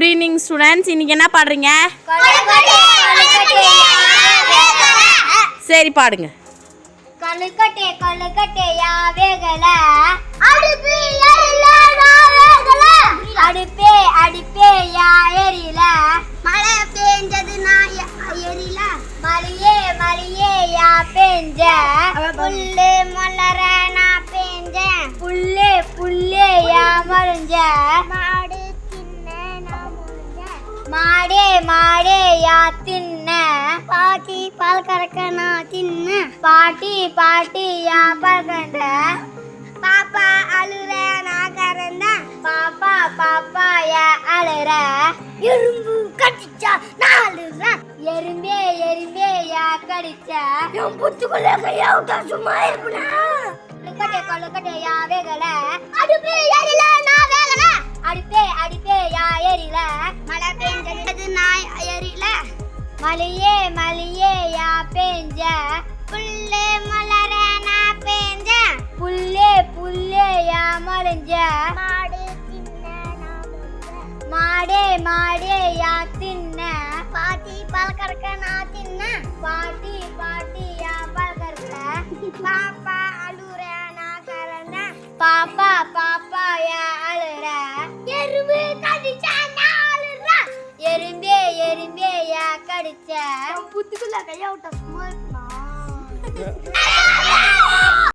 Evening students இன்னைக்கு என்ன பாடுறீங்க? சரி பாடுங்க. கழுக்கட்டே கழுக்கட்டே யாவேகல அடுப்பு அடுப்பே அடுப்பே யா எரியல மழை பெஞ்சது நான் எரியல மழையே மழையே யா பேஞ்ச. புல்லு மலர நான் பேஞ்சேன். புல்லே புல்லே யா மறைஞ்ச. முடிஞ்ச மாடே மாடே யா தின்ன. பாட்டி பால் கறக்க நான் தின்ன. பாட்டி பாட்டி யா பால் பாப்பா அழுற நான் கறந்த. பாப்பா பாப்பா யா அழுற. எறும்பு கடிச்சா நான் அழுற. எறும்பே எறும்பே யா கடிச்ச. என் புத்துக்குள்ள கையா விட்டா சும்மா இருப்பா கொழுக்கட்டை கொழுக்கட்டை யா வேகல. மலையே மலையே யா பெஞ்ச. புல்லே மலர நான் பெஞ்ச. புல்லே புல்லே யா மறைஞ்ச. மாடு தின்ன மாடே மாடே யா தின்ன. பாட்டி பால் கறக்க நான் தின்ன. பாட்டி பாட்டி யா பால் கறக்க. பாப்பா அழுற நான் கறந்த. பாப்பா யா கடிச்ச புத்துக்குள்ள கையா விட்ட சும்மா